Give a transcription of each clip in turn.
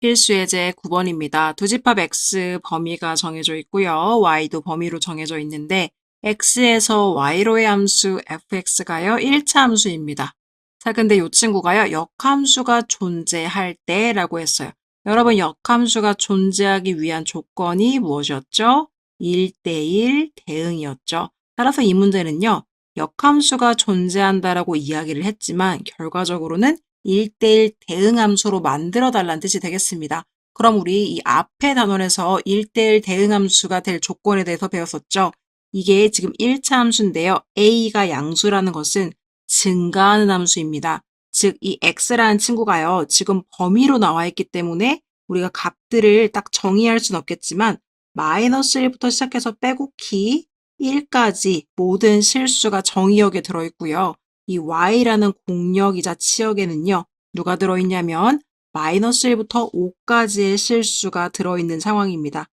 필수 예제 9번입니다. 두 집합 x 범위가 정해져 있고요. y도 범위로 정해져 있는데 x에서 y로의 함수 fx가요. 1차 함수입니다. 자, 근데 이 친구가요. 역함수가 존재할 때라고 했어요. 여러분, 역함수가 존재하기 위한 조건이 무엇이었죠? 1대1 대응이었죠. 따라서 이 문제는요. 역함수가 존재한다라고 이야기를 했지만 결과적으로는 1대1 대응함수로 만들어 달라는 뜻이 되겠습니다. 그럼 우리 이 앞에 단원에서 1대1 대응함수가 될 조건에 대해서 배웠었죠. 이게 지금 1차 함수인데요. a가 양수라는 것은 증가하는 함수입니다. 즉, 이 x라는 친구가요. 지금 범위로 나와 있기 때문에 우리가 값들을 딱 정의할 수는 없겠지만 마이너스 1부터 시작해서 빼곡히 1까지 모든 실수가 정의역에 들어있고요. 이 y라는 공역이자 치역에는요. 누가 들어있냐면 마이너스 1부터 5까지의 실수가 들어있는 상황입니다.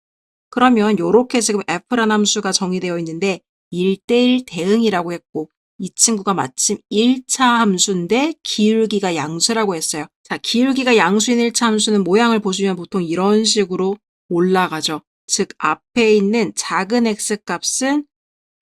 그러면 이렇게 지금 f라는 함수가 정의되어 있는데 1대1 대응이라고 했고 이 친구가 마침 1차 함수인데 기울기가 양수라고 했어요. 자, 기울기가 양수인 1차 함수는 모양을 보시면 보통 이런 식으로 올라가죠. 즉 앞에 있는 작은 x 값은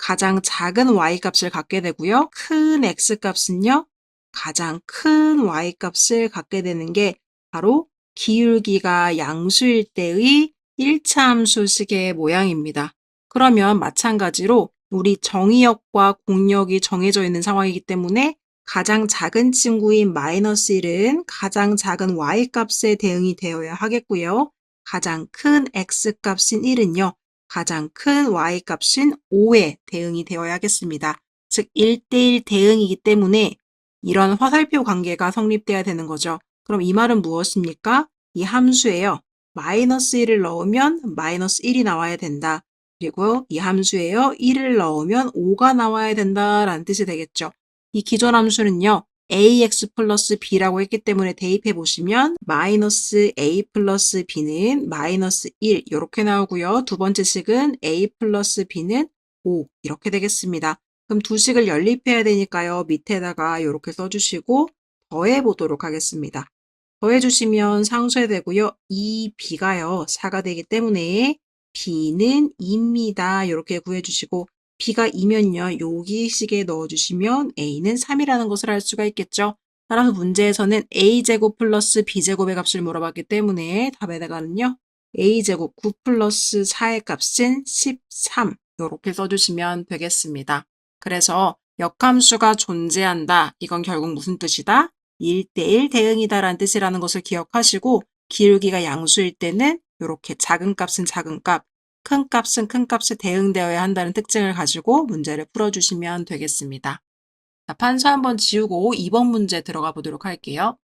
가장 작은 y 값을 갖게 되고요. 큰 x 값은요. 가장 큰 y 값을 갖게 되는 게 바로 기울기가 양수일 때의 1차 함수식의 모양입니다. 그러면 마찬가지로 우리 정의역과 공역이 정해져 있는 상황이기 때문에 가장 작은 친구인 마이너스 1은 가장 작은 y 값에 대응이 되어야 하겠고요. 가장 큰 x 값인 1은요. 가장 큰 y 값인 5에 대응이 되어야 하겠습니다. 즉 1대1 대응이기 때문에 이런 화살표 관계가 성립돼야 되는 거죠. 그럼 이 말은 무엇입니까? 이 함수에요. 마이너스 1을 넣으면 마이너스 1이 나와야 된다. 그리고 이 함수에요. 1을 넣으면 5가 나와야 된다라는 뜻이 되겠죠. 이 기존 함수는요. Ax 플러스 b라고 했기 때문에 대입해 보시면 마이너스 a 플러스 b는 마이너스 1 이렇게 나오고요. 두 번째 식은 a 플러스 b는 5 이렇게 되겠습니다. 그럼 두 식을 연립해야 되니까요. 밑에다가 이렇게 써주시고 더해 보도록 하겠습니다. 더해 주시면 상쇄 되고요. 이 b가요. 4가 되기 때문에 b는 2입니다. 이렇게 구해 주시고 b가 2면요. 여기 식에 넣어주시면 a는 3이라는 것을 알 수가 있겠죠. 따라서 문제에서는 a제곱 플러스 b제곱의 값을 물어봤기 때문에 답에다가는요. a제곱 9 플러스 4의 값은 13 이렇게 써주시면 되겠습니다. 그래서 역함수가 존재한다. 이건 결국 무슨 뜻이다? 1대1 대응이다 라는 뜻이라는 것을 기억하시고 기울기가 양수일 때는 이렇게 작은 값은 작은 값, 큰 값은 큰 값에 대응되어야 한다는 특징을 가지고 문제를 풀어주시면 되겠습니다. 자, 판서 한번 지우고 2번 문제 들어가 보도록 할게요.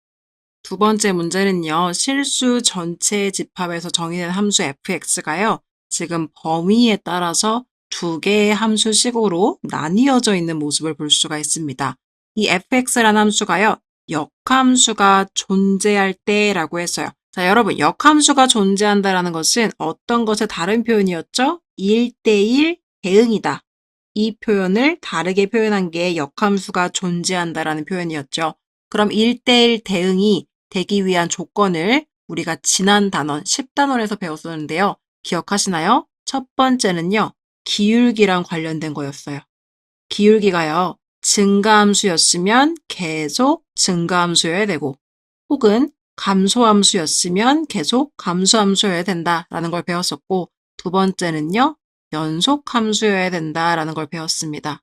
두 번째 문제는요. 실수 전체 집합에서 정의된 함수 fx가요. 지금 범위에 따라서 두 개의 함수식으로 나뉘어져 있는 모습을 볼 수가 있습니다. 이 fx라는 함수가요. 역함수가 존재할 때라고 했어요. 자, 여러분, 역함수가 존재한다라는 것은 어떤 것의 다른 표현이었죠? 1대1 대응이다. 이 표현을 다르게 표현한 게 역함수가 존재한다라는 표현이었죠. 그럼 1대1 대응이 되기 위한 조건을 우리가 지난 단원, 10단원에서 배웠었는데요. 기억하시나요? 첫 번째는요, 기울기랑 관련된 거였어요. 기울기가요, 증가함수였으면 계속 증가함수여야 되고, 혹은 감소함수였으면 계속 감소함수여야 된다라는 걸 배웠었고, 두 번째는요, 연속함수여야 된다라는 걸 배웠습니다.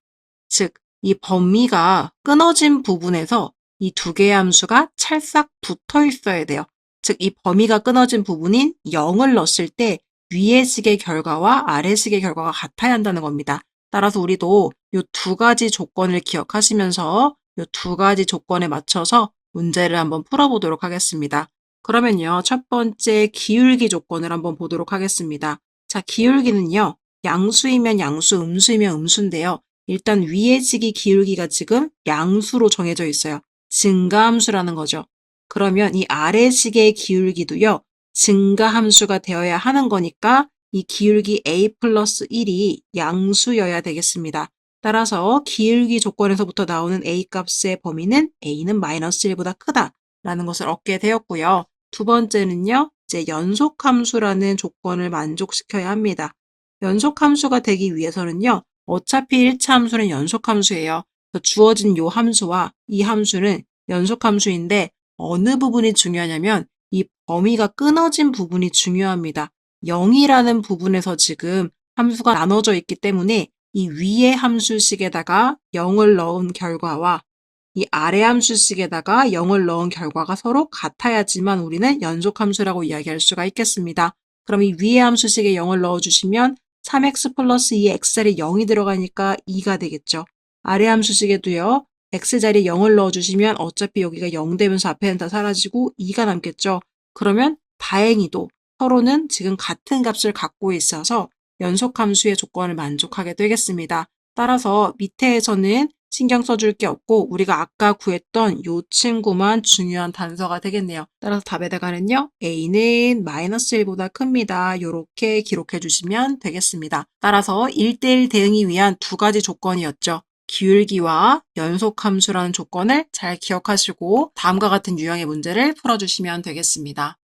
즉, 이 범위가 끊어진 부분에서 이 두 개의 함수가 찰싹 붙어 있어야 돼요. 즉, 이 범위가 끊어진 부분인 0을 넣었을 때 위의 식의 결과와 아래 식의 결과가 같아야 한다는 겁니다. 따라서 우리도 이 두 가지 조건을 기억하시면서 이 두 가지 조건에 맞춰서 문제를 한번 풀어보도록 하겠습니다. 그러면요, 첫 번째 기울기 조건을 한번 보도록 하겠습니다. 자, 기울기는요, 양수이면 양수, 음수이면 음수인데요. 일단 위의 식이 기울기가 지금 양수로 정해져 있어요. 증가함수라는 거죠. 그러면 이 아래 식의 기울기도요, 증가함수가 되어야 하는 거니까 이 기울기 a 플러스 1이 양수여야 되겠습니다. 따라서 기울기 조건에서부터 나오는 a 값의 범위는 a는 마이너스 1보다 크다라는 것을 얻게 되었고요. 두 번째는요. 이제 연속함수라는 조건을 만족시켜야 합니다. 연속함수가 되기 위해서는요. 어차피 1차 함수는 연속함수예요. 주어진 요 함수와 이 함수는 연속함수인데 어느 부분이 중요하냐면 이 범위가 끊어진 부분이 중요합니다. 0이라는 부분에서 지금 함수가 나눠져 있기 때문에 이 위의 함수식에다가 0을 넣은 결과와 이 아래 함수식에다가 0을 넣은 결과가 서로 같아야지만 우리는 연속함수라고 이야기할 수가 있겠습니다. 그럼 이 위의 함수식에 0을 넣어주시면 3x 플러스 2x자리에 0이 들어가니까 2가 되겠죠. 아래 함수식에도요. x자리에 0을 넣어주시면 어차피 여기가 0 되면서 앞에는 다 사라지고 2가 남겠죠. 그러면 다행히도 서로는 지금 같은 값을 갖고 있어서 연속 함수의 조건을 만족하게 되겠습니다. 따라서 밑에에서는 신경 써줄 게 없고 우리가 아까 구했던 요 친구만 중요한 단서가 되겠네요. 따라서 답에다가는요. a는 마이너스 1보다 큽니다. 요렇게 기록해 주시면 되겠습니다. 따라서 1대1 대응이 위한 두 가지 조건이었죠. 기울기와 연속함수라는 조건을 잘 기억하시고 다음과 같은 유형의 문제를 풀어주시면 되겠습니다.